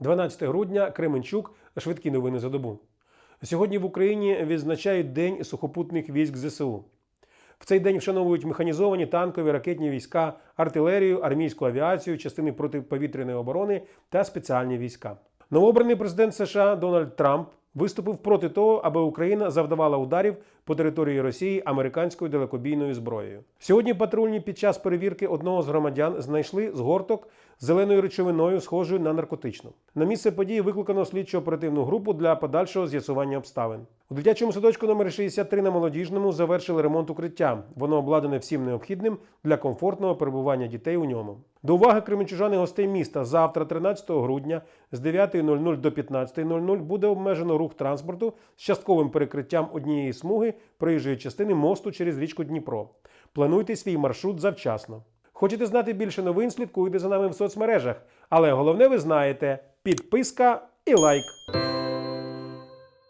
12 грудня Кременчук. Швидкі новини за добу. Сьогодні в Україні відзначають День сухопутних військ ЗСУ. В цей день вшановують механізовані танкові ракетні війська, артилерію, армійську авіацію, частини протиповітряної оборони та спеціальні війська. Новообраний президент США Дональд Трамп виступив проти того, аби Україна завдавала ударів по території Росії американською далекобійною зброєю. Сьогодні патрульні під час перевірки одного з громадян знайшли згорток з зеленою речовиною, схожою на наркотичну. На місце події викликано слідчо-оперативну групу для подальшого з'ясування обставин. У дитячому садочку номер 63 на молодіжному завершили ремонт укриття. Воно обладнане всім необхідним для комфортного перебування дітей у ньому. До уваги кременчужани гостей міста завтра, 13 грудня, з 9.00 до 15.00 буде обмежено рух транспорту з частковим перекриттям однієї смуги проїжджої частини мосту через річку Дніпро. Плануйте свій маршрут завчасно. Хочете знати більше новин? Слідкуйте за нами в соцмережах. Але головне ви знаєте: підписка і лайк.